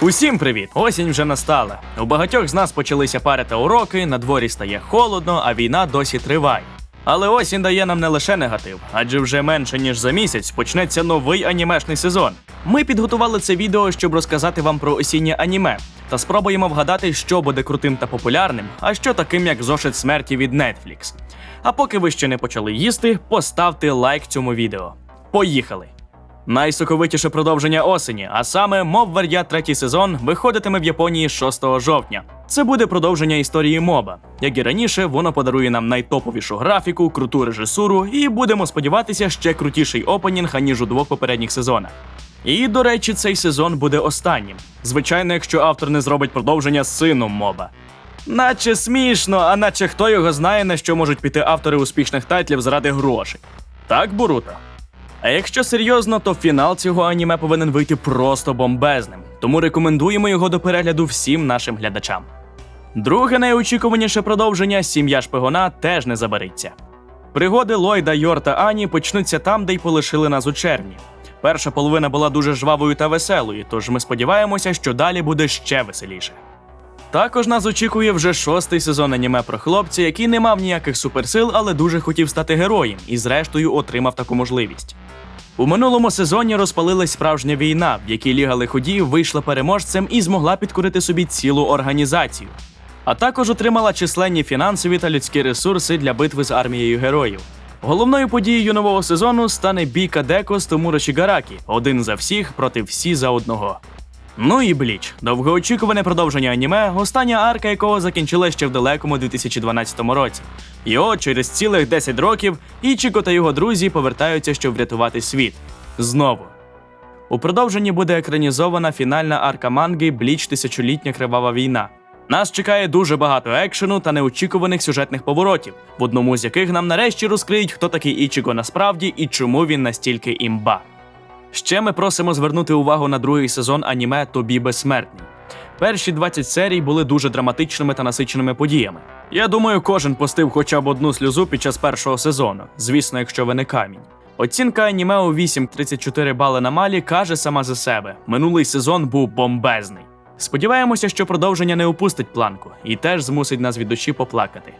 Усім привіт! Осінь вже настала. У багатьох з нас почалися пари та уроки, на дворі стає холодно, а війна досі триває. Але осінь дає нам не лише негатив, адже вже менше ніж за місяць почнеться новий анімешний сезон. Ми підготували це відео, щоб розказати вам про осіннє аніме, та спробуємо вгадати, що буде крутим та популярним, а що таким, як зошит смерті від Netflix. А поки ви ще не почали їсти, поставте лайк цьому відео. Поїхали! Найсоковитіше продовження осені, а саме Моб Вар'я третій сезон виходитиме в Японії 6 жовтня. Це буде продовження історії моба. Як і раніше, воно подарує нам найтоповішу графіку, круту режисуру і будемо сподіватися, ще крутіший опенінг, аніж у двох попередніх сезонах. І, до речі, цей сезон буде останнім. Звичайно, якщо автор не зробить продовження сином моба. Наче смішно, а наче хто його знає, на що можуть піти автори успішних тайтлів заради грошей. Так, Буруто? А якщо серйозно, то фінал цього аніме повинен вийти просто бомбезним, тому рекомендуємо його до перегляду всім нашим глядачам. Друге найочікуваніше продовження сім'я шпигуна теж не забариться. Пригоди Ллойда, Йор та Ані почнуться там, де й полишили нас у червні. Перша половина була дуже жвавою та веселою, тож ми сподіваємося, що далі буде ще веселіше. Також нас очікує вже шостий сезон аніме про хлопця, який не мав ніяких суперсил, але дуже хотів стати героєм і, зрештою, отримав таку можливість. У минулому сезоні розпалилась справжня війна, в якій Ліга лиходіїв вийшла переможцем і змогла підкорити собі цілу організацію. А також отримала численні фінансові та людські ресурси для битви з армією героїв. Головною подією нового сезону стане бійка Деко з Томуро Шігаракі, один за всіх проти всі за одного. Ну і Бліч, довгоочікуване продовження аніме, остання арка якого закінчила ще в далекому 2012 році. І от через цілих 10 років Ічіко та його друзі повертаються, щоб врятувати світ. Знову. У продовженні буде екранізована фінальна арка манги Бліч Тисячолітня кривава війна. Нас чекає дуже багато екшену та неочікуваних сюжетних поворотів, в одному з яких нам нарешті розкриють, хто такий Ічіго насправді і чому він настільки імба. Ще ми просимо звернути увагу на другий сезон аніме Тобі безсмертний. Перші 20 серій були дуже драматичними та насиченими подіями. Я думаю, кожен пустив хоча б одну сльозу під час першого сезону, звісно, якщо ви не камінь. Оцінка аніме у 8,34 бали на малі каже сама за себе: минулий сезон був бомбезний. Сподіваємося, що продовження не упустить планку і теж змусить нас від душі поплакати.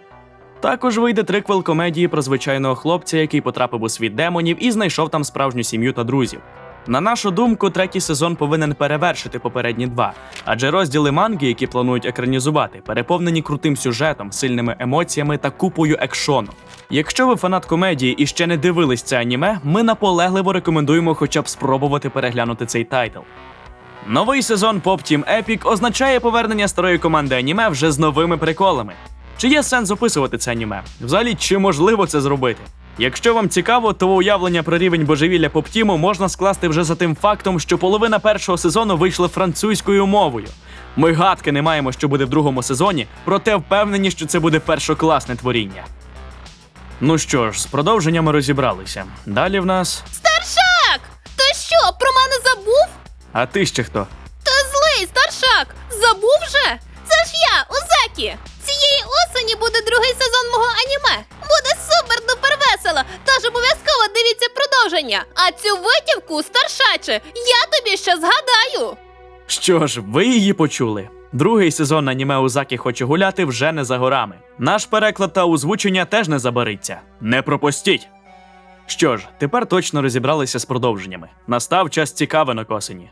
Також вийде триквел комедії про звичайного хлопця, який потрапив у світ демонів і знайшов там справжню сім'ю та друзів. На нашу думку, третій сезон повинен перевершити попередні два, адже розділи манги, які планують екранізувати, переповнені крутим сюжетом, сильними емоціями та купою екшону. Якщо ви фанат комедії і ще не дивились це аніме, ми наполегливо рекомендуємо хоча б спробувати переглянути цей тайтл. Новий сезон Pop Team Epic означає повернення старої команди аніме вже з новими приколами. Чи є сенс описувати це аніме? Взагалі, чи можливо це зробити? Якщо вам цікаво, то уявлення про рівень божевілля Поптіму можна скласти вже за тим фактом, що половина першого сезону вийшла французькою мовою. Ми гадки не маємо, що буде в другому сезоні, проте впевнені, що це буде першокласне творіння. Ну що ж, з продовженнями розібралися. Далі в нас. Старшак! Ти що, про мене забув? А ти ще хто? Ти злий, старшак! Забув же? Це ж я, Озакі! Продовження. А цю витівку, старшаче, я тобі ще згадаю. Що ж, ви її почули. Другий сезон аніме Узакі хоче гуляти вже не за горами. Наш переклад та озвучення теж не забариться. Не пропустіть! Що ж, тепер точно розібралися з продовженнями. Настав час цікавинок осені.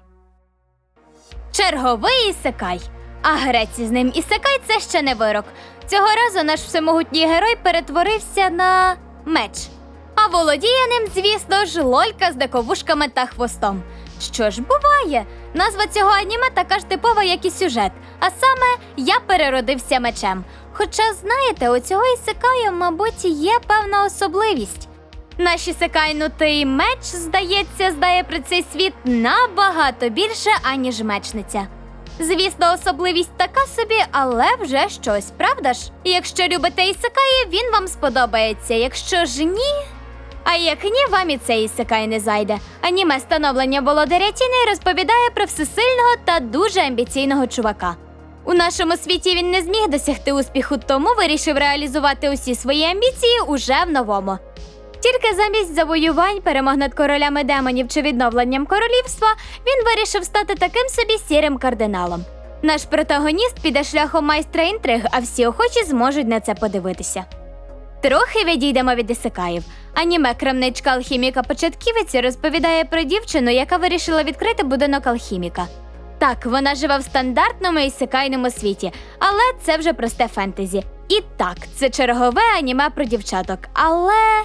Черговий ісекай. А грець із ним ісекай це ще не вирок. Цього разу наш всемогутній герой перетворився на меч. А володіє ним, звісно ж, лолька з дековушками та хвостом. Що ж буває? Назва цього аніме така ж типова, як і сюжет. А саме я переродився мечем. Хоча, знаєте, у цього ісекаю, мабуть, є певна особливість. Наш ісекайнутий меч, здається, здає про цей світ набагато більше, аніж мечниця. Звісно, особливість така собі, але вже щось, правда ж? Якщо любите ісекаї, він вам сподобається. Якщо ж ні. А як ні, вам і цей ісекай не зайде. Аніме становлення володаря тіней розповідає про всесильного та дуже амбіційного чувака. У нашому світі він не зміг досягти успіху, тому вирішив реалізувати усі свої амбіції уже в новому. Тільки замість завоювань, перемог над королями демонів чи відновленням королівства, він вирішив стати таким собі сірим кардиналом. Наш протагоніст піде шляхом майстра інтриг, а всі охочі зможуть на це подивитися. Трохи відійдемо від ісикаїв. Аніме крамничка алхіміка початківиці розповідає про дівчину, яка вирішила відкрити будинок алхіміка. Так, вона живе в стандартному ісикайному світі, але це вже просте фентезі. І так, це чергове аніме про дівчаток. Але.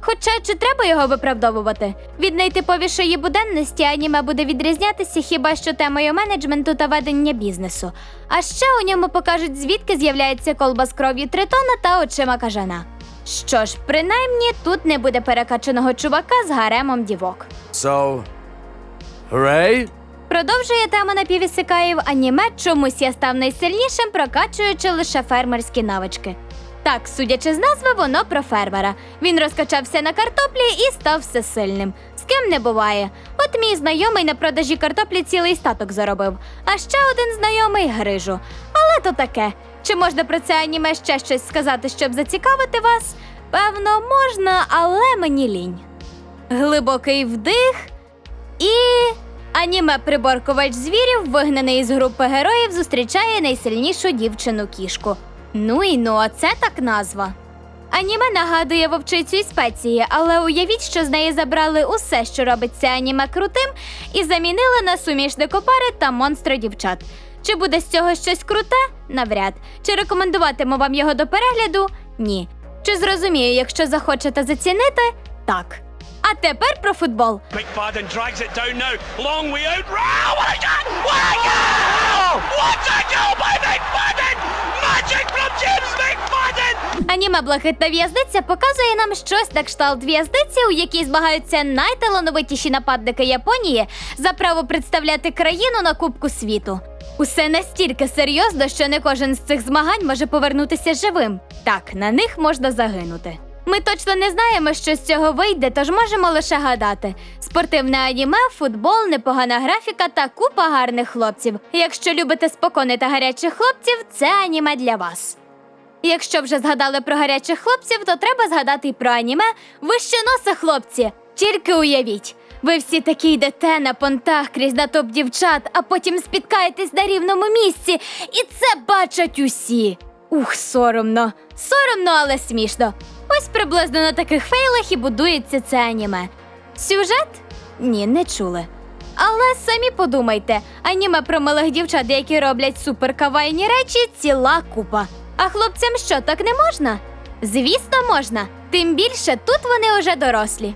Хоча чи треба його виправдовувати? Від найтиповішої буденності аніме буде відрізнятися хіба що темою менеджменту та ведення бізнесу. А ще у ньому покажуть, звідки з'являється колба з кров'ю тритона та очима кажана. Що ж, принаймні тут не буде перекачаного чувака з гаремом дівок. So, hooray? Продовжує тема напівісикаїв аніме Чомусь я став найсильнішим, прокачуючи лише фермерські навички. Так, судячи з назви, воно про фермера. Він розкачався на картоплі і став всесильним. З ким не буває. От мій знайомий на продажі картоплі цілий статок заробив, а ще один знайомий грижу. Але то таке. Чи можна про це аніме ще щось сказати, щоб зацікавити вас? Певно, можна, але мені лінь. Глибокий вдих і. Аніме приборкувач звірів, вигнаний із групи героїв, зустрічає найсильнішу дівчину кішку. Ну і ну, а це так назва. Аніме нагадує вовчицю і спеції, але уявіть, що з неї забрали усе, що робить це аніме крутим, і замінили на суміш декопари та монстра дівчат. Чи буде з цього щось круте? Навряд. Чи рекомендуватиму вам його до перегляду? Ні. Чи зрозумію, якщо захочете зацінити? Так. А тепер про футбол. McFadden drags it down now. Long way out. Wow, what a shot! What a goal! What a goal by McFadden! Magic from James McFadden! Аніме Блакитна в'язниця показує нам щось на кшталт в'язниці, у якій змагаються найталановитіші нападники Японії за право представляти країну на Кубку світу. Усе настільки серйозно, що не кожен з цих змагань може повернутися живим. Так, на них можна загинути. Ми точно не знаємо, що з цього вийде, тож можемо лише гадати. Спортивне аніме, футбол, непогана графіка та купа гарних хлопців. Якщо любите спокони та гарячих хлопців, це аніме для вас. Якщо вже згадали про гарячих хлопців, то треба згадати й про аніме Вище носа, хлопці. Тільки уявіть, ви всі такі йдете на понтах крізь натовп дівчат, а потім спіткаєтесь на рівному місці, і це бачать усі. Ух, соромно. Соромно, але смішно. Ось приблизно на таких фейлах і будується це аніме. Сюжет? Ні, не чули. Але самі подумайте, аніме про малих дівчат, які роблять суперкавайні речі, ціла купа. А хлопцям що, так не можна? Звісно, можна. Тим більше тут вони уже дорослі.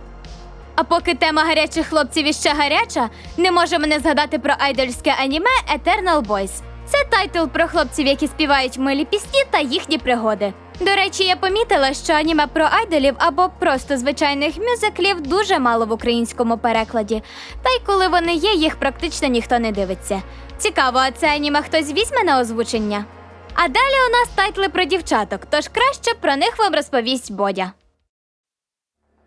А поки тема гарячих хлопців іще гаряча, не можемо не згадати про айдольське аніме Eternal Boys. Це тайтл про хлопців, які співають милі пісні та їхні пригоди. До речі, я помітила, що аніме про айдолів або просто звичайних мюзиклів дуже мало в українському перекладі. Та й коли вони є, їх практично ніхто не дивиться. Цікаво, а це аніме хтось візьме на озвучення? А далі у нас тайтли про дівчаток, тож краще про них вам розповість Бодя.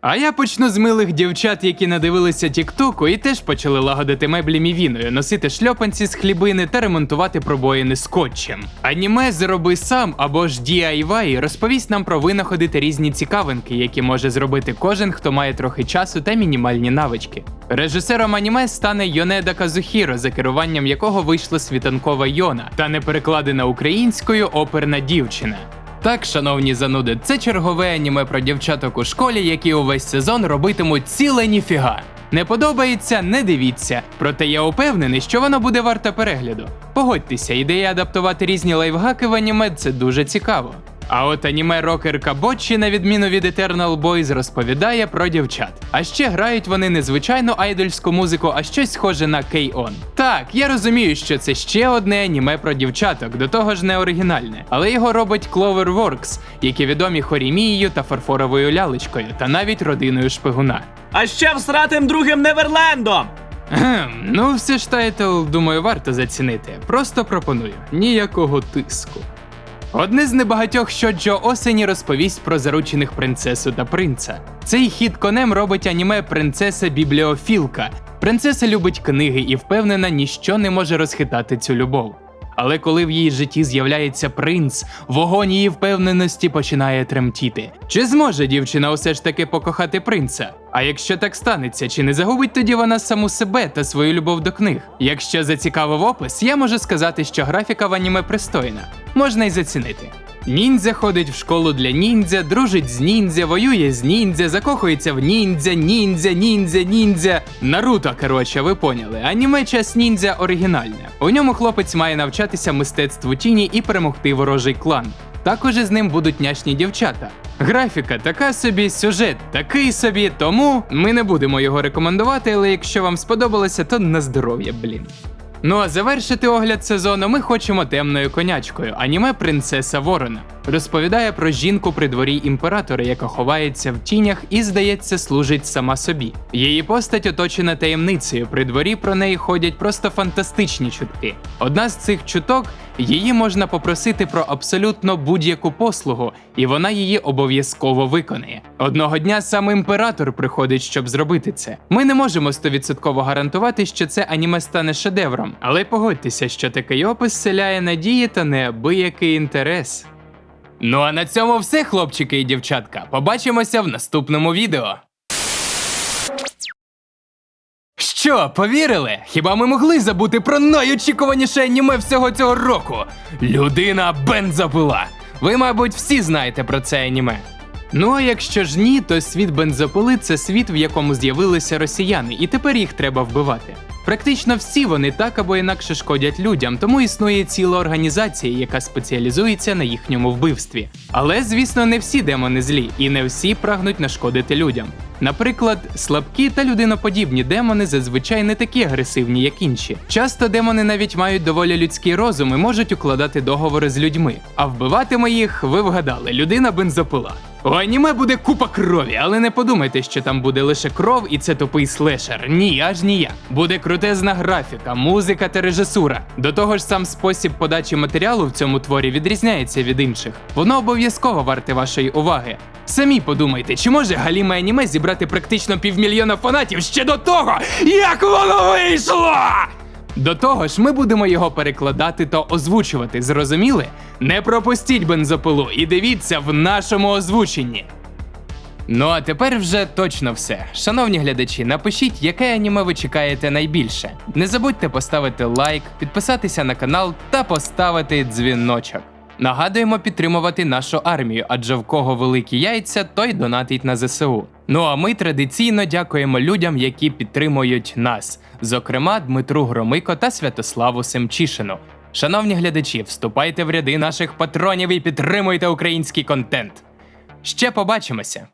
А я почну з милих дівчат, які надивилися Тіктоку і теж почали лагодити меблі мівіною, носити шльопанці з хлібини та ремонтувати пробоїни скотчем. Аніме зроби сам або ж DIY розповість нам про винаходи та різні цікавинки, які може зробити кожен, хто має трохи часу та мінімальні навички. Режисером аніме стане Йонеда Казухіро, за керуванням якого вийшла світанкова Йона, та не перекладена українською оперна дівчина. Так, шановні зануди, це чергове аніме про дівчаток у школі, які увесь сезон робитимуть ціле ніфіга. Не подобається, не дивіться. Проте я упевнений, що воно буде варто перегляду. Погодьтеся, ідея адаптувати різні лайфхаки в аніме це дуже цікаво. А от аніме рокерка Бочі, на відміну від Eternal Boys, розповідає про дівчат. А ще грають вони не звичайну айдольську музику, а щось схоже на K-On. Так, я розумію, що це ще одне аніме про дівчаток, до того ж не оригінальне. Але його робить Cloverworks, які відомі хорімією та фарфоровою лялечкою, та навіть родиною шпигуна. А ще всратим другим Неверлендом. Ну все ж тайтл, думаю, варто зацінити. Просто пропоную ніякого тиску. Одне з небагатьох що Джо осені розповість про заручених принцесу та принца. Цей хід конем робить аніме Принцеса Бібліофілка. Принцеса любить книги і впевнена, ніщо не може розхитати цю любов. Але коли в її житті з'являється принц, вогонь її впевненості починає тремтіти. Чи зможе дівчина усе ж таки покохати принца? А якщо так станеться, чи не загубить тоді вона саму себе та свою любов до книг? Якщо зацікавив опис, я можу сказати, що графіка в аніме пристойна, можна й зацінити. Ніндзя ходить в школу для ніндзя, дружить з ніндзя, воює з ніндзя, закохується в ніндзя, ніндзя, ніндзя, ніндзя. Наруто, коротше, ви поняли. Аніме час ніндзя оригінальне. У ньому хлопець має навчатися мистецтву тіні і перемогти ворожий клан. Також із ним будуть няшні дівчата. Графіка така собі, сюжет такий собі, тому ми не будемо його рекомендувати, але якщо вам сподобалося, то на здоров'я, блін. Ну а завершити огляд сезону ми хочемо темною конячкою, аніме Принцеса Ворона. Розповідає про жінку при дворі імператора, яка ховається в тінях і, здається, служить сама собі. Її постать оточена таємницею. При дворі про неї ходять просто фантастичні чутки. Одна з цих чуток її можна попросити про абсолютно будь-яку послугу, і вона її обов'язково виконає. Одного дня сам імператор приходить, щоб зробити це. Ми не можемо стовідсотково гарантувати, що це аніме стане шедевром, але погодьтеся, що такий опис селяє надії та неабиякий інтерес. Ну а на цьому все, хлопчики і дівчатка. Побачимося в наступному відео. Що, повірили? Хіба ми могли забути про найочікуваніше аніме всього цього року? Людина бензопила. Ви, мабуть, всі знаєте про це аніме. Ну а якщо ж ні, то світ бензопили це світ, в якому з'явилися росіяни, і тепер їх треба вбивати. Практично всі вони так або інакше шкодять людям, тому існує ціла організація, яка спеціалізується на їхньому вбивстві. Але, звісно, не всі демони злі, і не всі прагнуть нашкодити людям. Наприклад, слабкі та людиноподібні демони зазвичай не такі агресивні, як інші. Часто демони навіть мають доволі людський розум і можуть укладати договори з людьми. А вбиватиме їх, ви вгадали, людина бензопила. У аніме буде купа крові, але не подумайте, що там буде лише кров і це тупий слешер. Ні, аж ніяк. Буде крутезна графіка, музика та режисура. До того ж, сам спосіб подачі матеріалу в цьому творі відрізняється від інших. Воно обов'язково варте вашої уваги. Самі подумайте, чи може галіме аніме зібрати практично півмільйона фанатів ще до того, як воно вийшло? До того ж, ми будемо його перекладати та озвучувати. Зрозуміли? Не пропустіть бензопилу і дивіться в нашому озвученні. Ну а тепер вже точно все. Шановні глядачі, напишіть, яке аніме ви чекаєте найбільше. Не забудьте поставити лайк, підписатися на канал та поставити дзвіночок. Нагадуємо підтримувати нашу армію, адже в кого великі яйця, той донатить на ЗСУ. Ну а ми традиційно дякуємо людям, які підтримують нас, зокрема Дмитру Громико та Святославу Семчишину. Шановні глядачі, вступайте в ряди наших патронів і підтримуйте український контент. Ще побачимося!